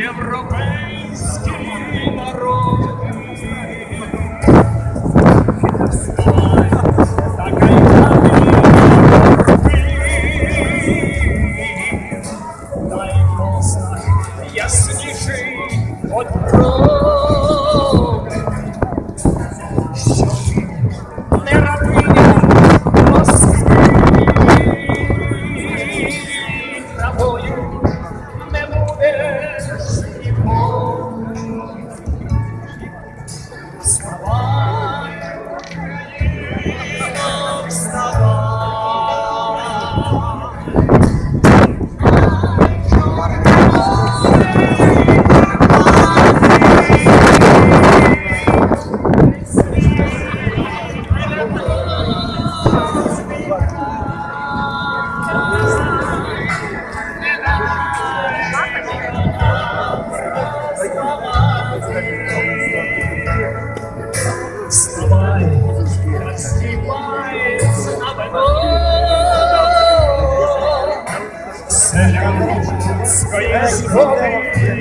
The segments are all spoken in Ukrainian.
європейські народи. Ясніший от про. Yes. holy.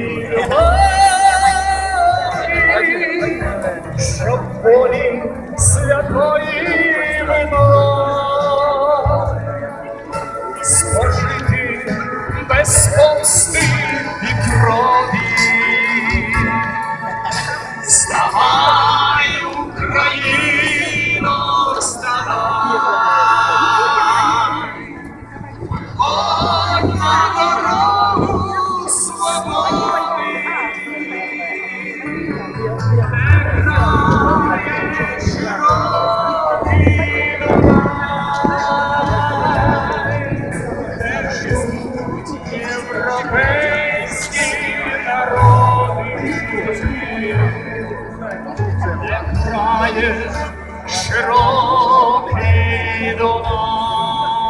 європейські народи, як крає широкий Дунай,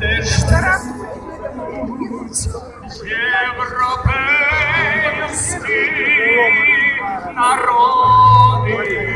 де ж європейські народи,